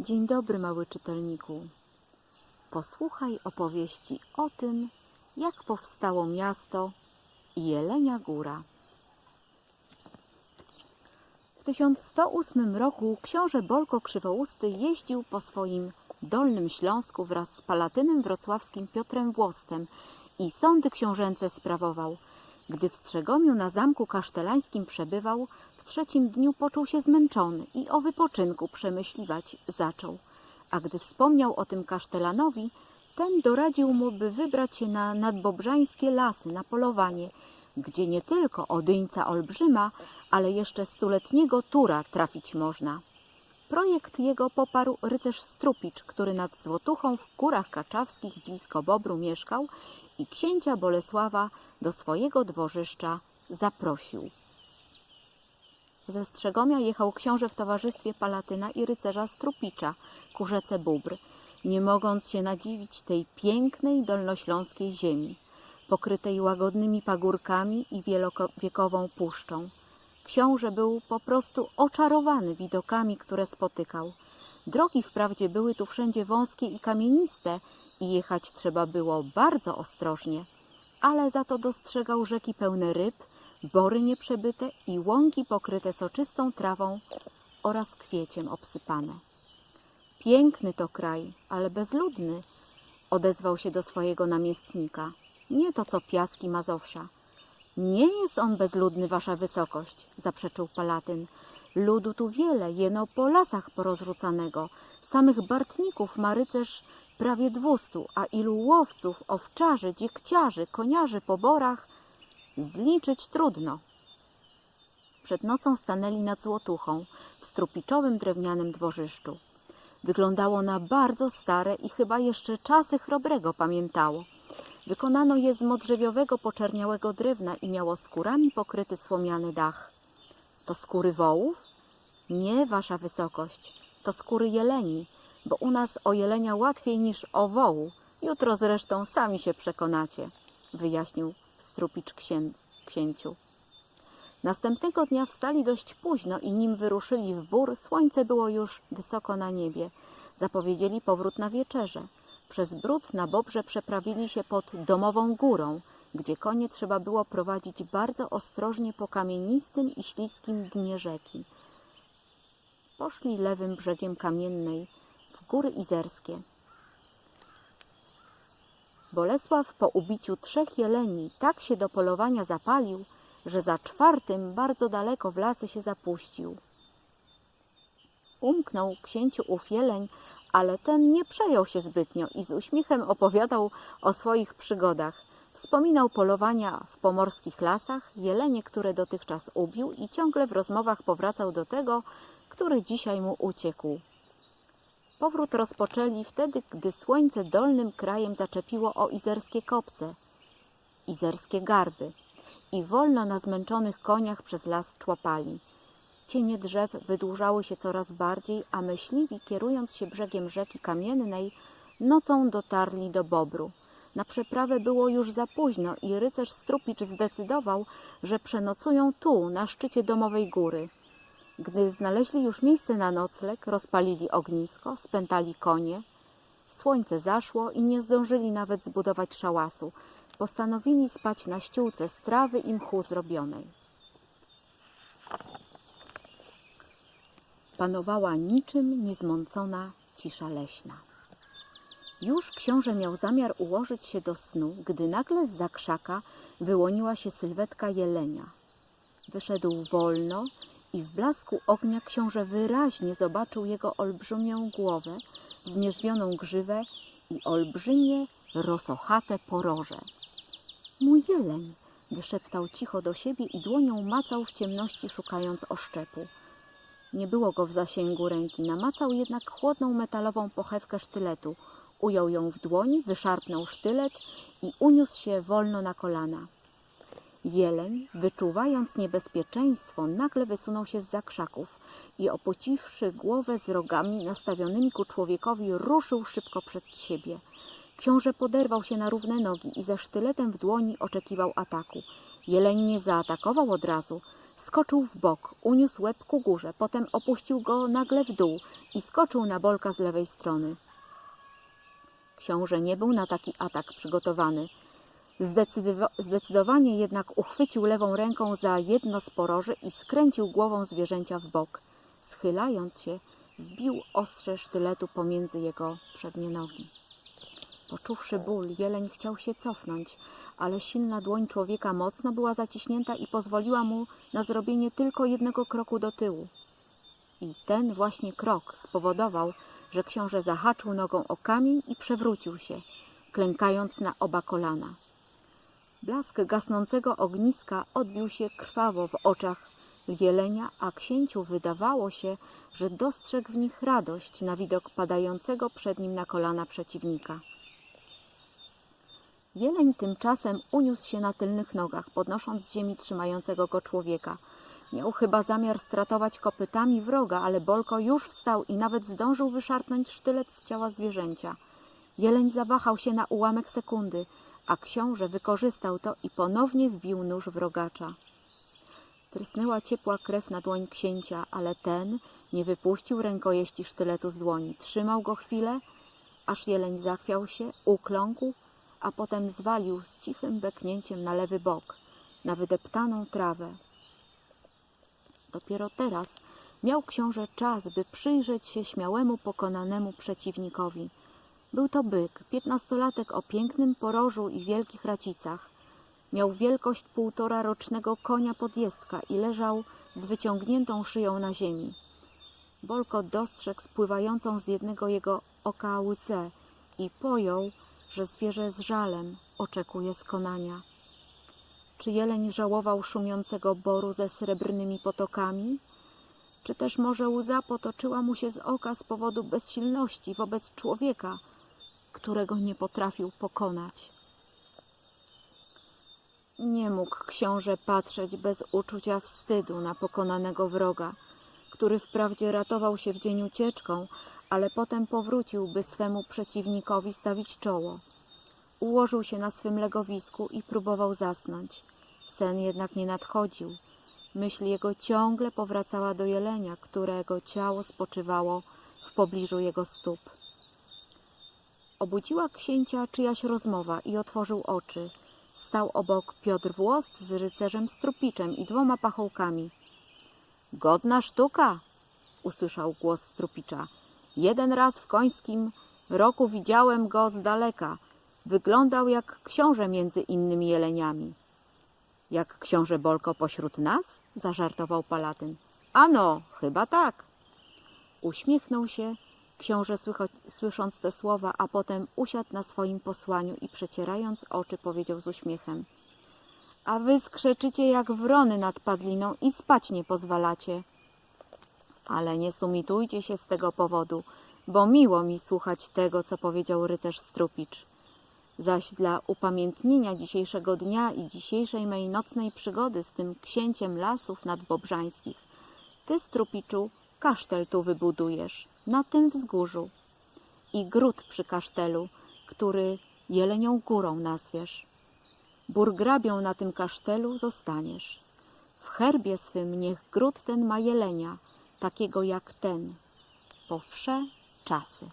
Dzień dobry, mały czytelniku. Posłuchaj opowieści o tym, jak powstało miasto Jelenia Góra. W 1108 roku książę Bolko Krzywousty jeździł po swoim Dolnym Śląsku wraz z palatynem wrocławskim Piotrem Włostem i sądy książęce sprawował. Gdy w Strzegomiu na zamku kasztelańskim przebywał, trzecim dniu poczuł się zmęczony i o wypoczynku przemyśliwać zaczął. A gdy wspomniał o tym kasztelanowi, ten doradził mu, by wybrać się na nadbobrzańskie lasy, na polowanie, gdzie nie tylko odyńca olbrzyma, ale jeszcze stuletniego tura trafić można. Projekt jego poparł rycerz Strupicz, który nad Złotuchą w Górach Kaczawskich blisko Bobru mieszkał i księcia Bolesława do swojego dworzyszcza zaprosił. Ze Strzegomia jechał książę w towarzystwie Palatyna i rycerza Strupicza ku rzece Bóbr, nie mogąc się nadziwić tej pięknej dolnośląskiej ziemi, pokrytej łagodnymi pagórkami i wielowiekową puszczą. Książę był po prostu oczarowany widokami, które spotykał. Drogi wprawdzie były tu wszędzie wąskie i kamieniste i jechać trzeba było bardzo ostrożnie, ale za to dostrzegał rzeki pełne ryb, bory nieprzebyte i łąki pokryte soczystą trawą oraz kwieciem obsypane. Piękny to kraj, ale bezludny, odezwał się do swojego namiestnika. Nie to co piaski Mazowsza. Nie jest on bezludny, wasza wysokość, zaprzeczył Palatyn. Ludu tu wiele, jeno po lasach porozrzucanego. Samych bartników ma rycerz prawie dwustu, a ilu łowców, owczarzy, dziekciarzy, koniarzy po borach zliczyć trudno. Przed nocą stanęli nad Złotuchą w strupiczowym drewnianym dworzyszczu. Wyglądało na bardzo stare i chyba jeszcze czasy chrobrego pamiętało. Wykonano je z modrzewiowego poczerniałego drewna i miało skórami pokryty słomiany dach. To skóry wołów? Nie, wasza wysokość, to skóry jeleni, bo u nas o jelenia łatwiej niż o wołu. Jutro zresztą sami się przekonacie, wyjaśnił strupicz księ księciu. Następnego dnia wstali dość późno i nim wyruszyli w bór, słońce było już wysoko na niebie. Zapowiedzieli powrót na wieczerze. Przez bród na Bobrze przeprawili się pod domową górą, gdzie konie trzeba było prowadzić bardzo ostrożnie po kamienistym i śliskim dnie rzeki. Poszli lewym brzegiem kamiennej w góry izerskie. Bolesław po ubiciu trzech jeleni tak się do polowania zapalił, że za czwartym bardzo daleko w lasy się zapuścił. Umknął księciu ów jeleń, ale ten nie przejął się zbytnio i z uśmiechem opowiadał o swoich przygodach. Wspominał polowania w pomorskich lasach, jelenie, które dotychczas ubił i ciągle w rozmowach powracał do tego, który dzisiaj mu uciekł. Powrót rozpoczęli wtedy, gdy słońce dolnym krajem zaczepiło o izerskie kopce, izerskie garby i wolno na zmęczonych koniach przez las człapali. Cienie drzew wydłużały się coraz bardziej, a myśliwi, kierując się brzegiem rzeki kamiennej, nocą dotarli do Bobru. Na przeprawę było już za późno i rycerz Strupicz zdecydował, że przenocują tu, na szczycie domowej góry. Gdy znaleźli już miejsce na nocleg, rozpalili ognisko, spętali konie. Słońce zaszło i nie zdążyli nawet zbudować szałasu. Postanowili spać na ściółce z trawy i mchu zrobionej. Panowała niczym niezmącona cisza leśna. Już książę miał zamiar ułożyć się do snu, gdy nagle z krzaka wyłoniła się sylwetka jelenia. Wyszedł wolno i w blasku ognia książę wyraźnie zobaczył jego olbrzymią głowę, zmierzwioną grzywę i olbrzymie, rosochate poroże. Mój jeleń! wyszeptał cicho do siebie i dłonią macał w ciemności, szukając oszczepu. Nie było go w zasięgu ręki, namacał jednak chłodną metalową pochewkę sztyletu. Ujął ją w dłoni, wyszarpnął sztylet i uniósł się wolno na kolana. Jeleń, wyczuwając niebezpieczeństwo, nagle wysunął się z krzaków i opuciwszy głowę z rogami nastawionymi ku człowiekowi, ruszył szybko przed siebie. Książę poderwał się na równe nogi i ze sztyletem w dłoni oczekiwał ataku. Jeleń nie zaatakował od razu. Skoczył w bok, uniósł łeb ku górze, potem opuścił go nagle w dół i skoczył na Bolka z lewej strony. Książę nie był na taki atak przygotowany. Zdecydowa- zdecydowanie jednak uchwycił lewą ręką za jedno z poroży i skręcił głową zwierzęcia w bok. Schylając się, wbił ostrze sztyletu pomiędzy jego przednie nogi. Poczuwszy ból, jeleń chciał się cofnąć, ale silna dłoń człowieka mocno była zaciśnięta i pozwoliła mu na zrobienie tylko jednego kroku do tyłu. I ten właśnie krok spowodował, że książę zahaczył nogą o kamień i przewrócił się, klękając na oba kolana. Blask gasnącego ogniska odbił się krwawo w oczach jelenia, a księciu wydawało się, że dostrzegł w nich radość na widok padającego przed nim na kolana przeciwnika. Jeleń tymczasem uniósł się na tylnych nogach, podnosząc z ziemi trzymającego go człowieka. Miał chyba zamiar stratować kopytami wroga, ale Bolko już wstał i nawet zdążył wyszarpnąć sztylet z ciała zwierzęcia. Jeleń zawahał się na ułamek sekundy, a książę wykorzystał to i ponownie wbił nóż w rogacza. Trysnęła ciepła krew na dłoń księcia, ale ten nie wypuścił rękojeści sztyletu z dłoni. Trzymał go chwilę, aż jeleń zachwiał się, ukląkł, a potem zwalił z cichym beknięciem na lewy bok, na wydeptaną trawę. Dopiero teraz miał książę czas, by przyjrzeć się śmiałemu, pokonanemu przeciwnikowi. Był to byk, piętnastolatek o pięknym porożu i wielkich racicach. Miał wielkość półtora rocznego konia podjezdka i leżał z wyciągniętą szyją na ziemi. Bolko dostrzegł spływającą z jednego jego oka łzę i pojął, że zwierzę z żalem oczekuje skonania. Czy jeleń żałował szumiącego boru ze srebrnymi potokami? Czy też może łza potoczyła mu się z oka z powodu bezsilności wobec człowieka, którego nie potrafił pokonać? Nie mógł książę patrzeć bez uczucia wstydu na pokonanego wroga, który wprawdzie ratował się w dzień ucieczką, ale potem powrócił, by swemu przeciwnikowi stawić czoło. Ułożył się na swym legowisku i próbował zasnąć. Sen jednak nie nadchodził. Myśl jego ciągle powracała do jelenia, którego ciało spoczywało w pobliżu jego stóp. Obudziła księcia czyjaś rozmowa i otworzył oczy. Stał obok Piotr Włost z rycerzem Strupiczem i dwoma pachołkami. Godna sztuka, usłyszał głos Strupicza. Jeden raz w końskim roku widziałem go z daleka. Wyglądał jak książę między innymi jeleniami. Jak książę Bolko pośród nas? zażartował Palatyn. Ano, chyba tak. Uśmiechnął się książę słysząc te słowa, a potem usiadł na swoim posłaniu i przecierając oczy powiedział z uśmiechem. A wy skrzeczycie jak wrony nad padliną i spać nie pozwalacie. Ale nie sumitujcie się z tego powodu, bo miło mi słuchać tego, co powiedział rycerz Strupicz. Zaś dla upamiętnienia dzisiejszego dnia i dzisiejszej mej nocnej przygody z tym księciem lasów nadbobrzańskich, ty, Strupiczu, kasztel tu wybudujesz, na tym wzgórzu i gród przy kasztelu, który Jelenią Górą nazwiesz. Burgrabią na tym kasztelu zostaniesz. W herbie swym niech gród ten ma jelenia, takiego jak ten, po wsze czasy.